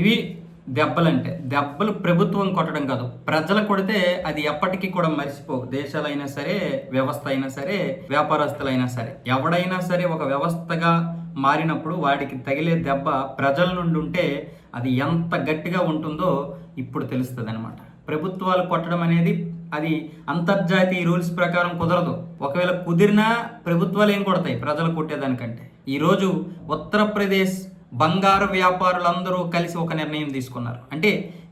ఇవి దెబ్బలంటే. దెబ్బలు ప్రభుత్వం కొట్టడం కాదు. ప్రజలు కొడితే అది ఎప్పటికీ కూడా మర్చిపోవు దేశాలైనా సరే వ్యవస్థ అయినా సరే వ్యాపారస్తులైనా సరే. ఎవడైనా సరే ఒక వ్యవస్థగా మారినప్పుడు వాడికి తగిలే దెబ్బ ప్రజల నుండి ఉంటే అది ఎంత గట్టిగా ఉంటుందో ఇప్పుడు తెలుస్తుంది అనమాట ప్రభుత్వాలు కొట్టడం అనేది అది అంతర్జాతీయ రూల్స్ ప్రకారం కుదరదు. ఒకవేళ కుదిరినా ప్రభుత్వాలు ఏం కొడతాయి? ప్రజలు కొట్టేదానికంటే. ఈరోజు ఉత్తరప్రదేశ్ బంగారు వ్యాపారులందరూ కలిసి ఒక నిర్ణయం తీసుకున్నారు. అంటే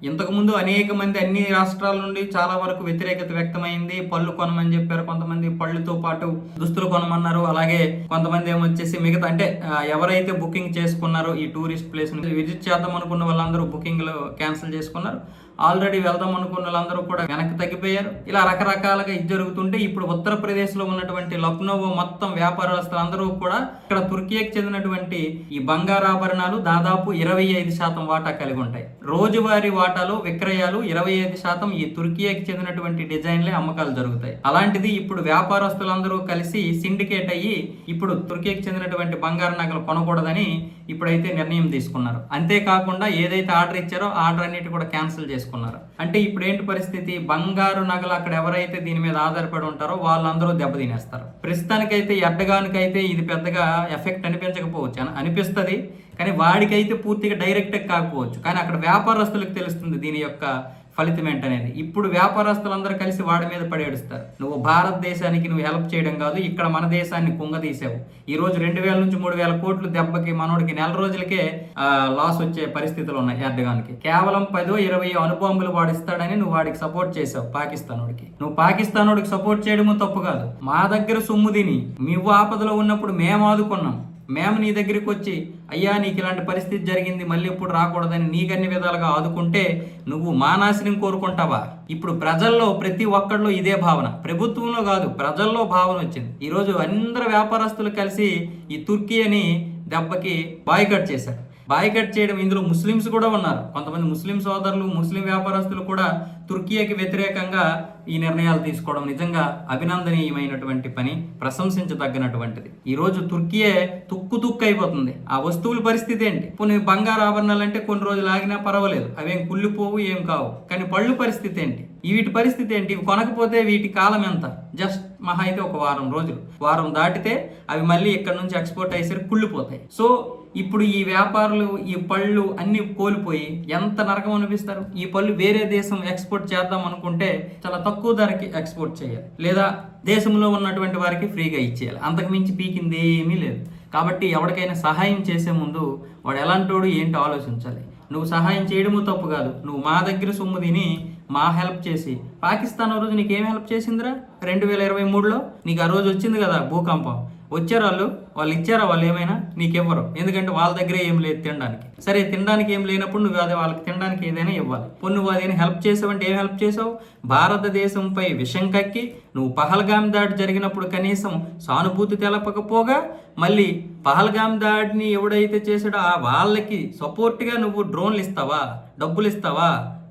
ఇంతకుముందు అనేక మంది అన్ని రాష్ట్రాల నుండి చాలా వరకు వ్యతిరేకత వ్యక్తమైంది. పళ్ళు కొనమని చెప్పారు కొంతమంది. పళ్ళుతో పాటు దుస్తులు కొనమన్నారు. అలాగే కొంతమంది ఏమొచ్చేసి మిగతా అంటే ఎవరైతే బుకింగ్ చేసుకున్నారో ఈ టూరిస్ట్ ప్లేస్ విజిట్ చేద్దాం అనుకున్న వాళ్ళందరూ బుకింగ్లు క్యాన్సిల్ చేసుకున్నారు. ఆల్రెడీ వెళ్దాం అనుకున్న వాళ్ళందరూ కూడా వెనక్కి తగ్గిపోయారు. ఇలా రకరకాలుగా ఇది జరుగుతుంటే ఇప్పుడు ఉత్తరప్రదేశ్లో ఉన్నటువంటి లక్నో మొత్తం వ్యాపారస్తులందరూ కూడా ఇక్కడ తుర్కీకి చెందినటువంటి ఈ బంగారు ఆభరణాలు దాదాపు ఇరవై ఐదు శాతం వాటా కలిగి ఉంటాయి. రోజువారీ వాటాలు విక్రయాలు ఇరవై ఐదు శాతం ఈ తుర్కీకి చెందినటువంటి డిజైన్లే అమ్మకాలు జరుగుతాయి. అలాంటిది ఇప్పుడు వ్యాపారస్తులందరూ కలిసి సిండికేట్ అయ్యి ఇప్పుడు తుర్కీకి చెందినటువంటి బంగారు నగలు కొనకూడదని ఇప్పుడైతే నిర్ణయం తీసుకున్నారు. అంతేకాకుండా ఏదైతే ఆర్డర్ ఇచ్చారో ఆర్డర్ అన్నిటి కూడా క్యాన్సిల్ చేసుకున్నారు. అంటే ఇప్పుడు ఏంటి పరిస్థితి? బంగారు నగలు అక్కడ ఎవరైతే దీని మీద ఆధారపడి ఉంటారో వాళ్ళందరూ దెబ్బతినేస్తారు. ప్రస్తుతానికైతే ఎడ్డగానికైతే ఇది పెద్దగా ఎఫెక్ట్ అనిపించకపోవచ్చు. అని అనిపిస్తుంది. కానీ వాడికైతే పూర్తిగా డైరెక్ట్ కాకపోవచ్చు. కానీ అక్కడ వ్యాపారస్తులకు తెలుస్తుంది దీని యొక్క ఫలితం ఏంటనేది. ఇప్పుడు వ్యాపారస్తులందరూ కలిసి వాడి మీద పడేడుస్తారు. నువ్వు భారతదేశానికి నువ్వు హెల్ప్ చేయడం కాదు ఇక్కడ మన దేశాన్ని కుంగదీసావు. ఈ రోజు రెండు వేల నుంచి మూడు వేల కోట్లు దెబ్బకి మనోడికి నెల రోజులకే లాస్ వచ్చే పరిస్థితులు ఉన్నాయి ఎర్డగాన్కి. కేవలం పదో ఇరవై అనుబాంబులు వాడిస్తాడని నువ్వు వాడికి సపోర్ట్ చేసావు పాకిస్తానోడికి. నువ్వు పాకిస్తానోడికి సపోర్ట్ చేయడము తప్పు కాదు. మా దగ్గర సొమ్ము తిని నువ్వు ఆపదలో ఉన్నప్పుడు మేము ఆదుకున్నాం. మేము నీ దగ్గరికి వచ్చి అయ్యా నీకు ఇలాంటి పరిస్థితి జరిగింది మళ్ళీ ఇప్పుడు రాకూడదని నీకన్ని విధాలుగా ఆదుకుంటే నువ్వు మానాశనం కోరుకుంటావా? ఇప్పుడు ప్రజల్లో ప్రతి ఒక్కళ్ళు ఇదే భావన. ప్రభుత్వంలో కాదు ప్రజల్లో భావన వచ్చింది. ఈరోజు అందరు వ్యాపారస్తులు కలిసి ఈ తుర్కీ అని దెబ్బకి బాయ్కట్ చేశారు. బాయ్కట్ చేయడం. ఇందులో ముస్లిమ్స్ కూడా ఉన్నారు. కొంతమంది ముస్లిం సోదరులు ముస్లిం వ్యాపారస్తులు కూడా తుర్కీకి వ్యతిరేకంగా ఈ నిర్ణయాలు తీసుకోవడం నిజంగా అభినందనీయమైనటువంటి పని ప్రశంసించదగినటువంటిది ఈరోజు తుర్కీయే తుక్కు తుక్కు అయిపోతుంది. ఆ వస్తువుల పరిస్థితి ఏంటి? కొన్ని బంగారు ఆభరణాలు అంటే కొన్ని రోజులు ఆగినా పర్వాలేదు. అవేం కుళ్ళిపోవు ఏం కావు. కానీ పళ్ళు పరిస్థితి ఏంటి? ఈ వీటి పరిస్థితి ఏంటి? ఇవి కొనకపోతే వీటి కాలం ఎంత? జస్ట్ మహా అయితే ఒక వారం రోజులు. వారం దాటితే అవి మళ్ళీ ఇక్కడ నుంచి ఎక్స్పోర్ట్ అయ్యేసరికి కుళ్ళిపోతాయి సో ఇప్పుడు ఈ వ్యాపారులు ఈ పళ్ళు అన్ని కోల్పోయి ఎంత నరకం అనిపిస్తారు? ఈ పళ్ళు వేరే దేశం ఎక్స్పోర్ట్ చేద్దాం అనుకుంటే చాలా తక్కువ ధరకి ఎక్స్పోర్ట్ చేయాలి. లేదా దేశంలో ఉన్నటువంటి వారికి ఫ్రీగా ఇచ్చేయాలి. అంతకు మించి పీకింది ఏమీ లేదు. కాబట్టి ఎవరికైనా సహాయం చేసే ముందు వాడు ఎలాంటోడు ఏంటో ఆలోచించాలి? నువ్వు సహాయం చేయడము తప్పు కాదు. నువ్వు మా దగ్గర సొమ్ము తిని మా హెల్ప్ చేసి. పాకిస్తాన్ ఆ రోజు నీకేం హెల్ప్ చేసిందిరా? రెండు వేల ఇరవై మూడులో? నీకు ఆ రోజు వచ్చింది కదా భూకంపం. వచ్చారు వాళ్ళు? వాళ్ళు ఇచ్చారా వాళ్ళు ఏమైనా? నీకెవ్వరు. ఎందుకంటే వాళ్ళ దగ్గరే ఏం లేదు తినడానికి. సరే తినడానికి ఏం లేనప్పుడు నువ్వు అదే వాళ్ళకి తినడానికి ఏదైనా ఇవ్వాలి. పోనీ నువ్వు అదేనా హెల్ప్ చేసావంటే ఏం హెల్ప్ చేసావు? భారతదేశంపై విషం కక్కి నువ్వు పహల్గామ్ దాడి జరిగినప్పుడు కనీసం సానుభూతి తెలపకపోగా మళ్ళీ పహల్గామ్ దాడిని ఎవడైతే చేసాడో ఆ వాళ్ళకి సపోర్ట్గా నువ్వు డ్రోన్లు ఇస్తావా? డబ్బులు ఇస్తావా?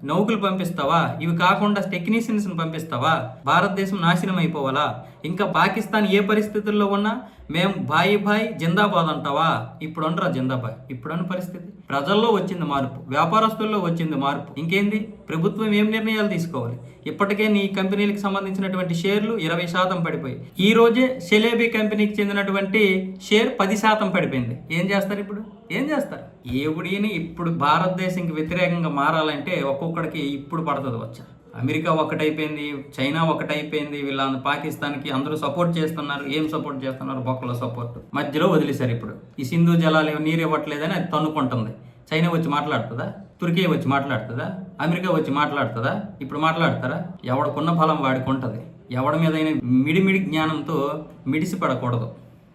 నౌకలు పంపిస్తావా? ఇవి కాకుండా టెక్నీషియన్స్ పంపిస్తావా? భారతదేశం నాశనం అయిపోవాలా? ఇంకా పాకిస్తాన్ ఏ పరిస్థితుల్లో ఉన్నా మేము బాయి బాయ్ జిందాబాద్ అంటావా? ఇప్పుడు అంటారా జిందాబాయ్ ఇప్పుడున్న పరిస్థితి? ప్రజల్లో వచ్చింది మార్పు వ్యాపారస్తుల్లో వచ్చింది మార్పు. ఇంకేంది? ప్రభుత్వం ఏం నిర్ణయాలు తీసుకోవాలి? ఇప్పటికే నీ కంపెనీలకు సంబంధించినటువంటి షేర్లు ఇరవై శాతం పడిపోయి ఈ రోజే సెలేబీ కంపెనీకి చెందినటువంటి షేర్ పది శాతం పడిపోయింది. ఏం చేస్తారు ఇప్పుడు? ఏం చేస్తారు? ఏవుడిని ఇప్పుడు భారతదేశంకి వ్యతిరేకంగా మారాలంటే ఒక్కొక్కడికి ఇప్పుడు పడుతుంది వచ్చా. అమెరికా ఒకటైపోయింది చైనా ఒకటైపోయింది వీళ్ళ పాకిస్తాన్కి అందరూ సపోర్ట్ చేస్తున్నారు. ఏం సపోర్ట్ చేస్తున్నారు? బొక్కల సపోర్ట్. మధ్యలో వదిలేశారు ఇప్పుడు. ఈ సింధు జలాలు ఏమో నీరు ఇవ్వట్లేదని అది తన్నుకుంటుంది. చైనా వచ్చి మాట్లాడుతుందా? తుర్కీ వచ్చి మాట్లాడుతుందా? అమెరికా వచ్చి మాట్లాడుతుందా? ఇప్పుడు మాట్లాడతారా? ఎవడికున్న ఫలం వాడికి ఉంటుంది. ఎవడి మీదైనా మిడిమిడి జ్ఞానంతో మిడిసి పడకూడదు.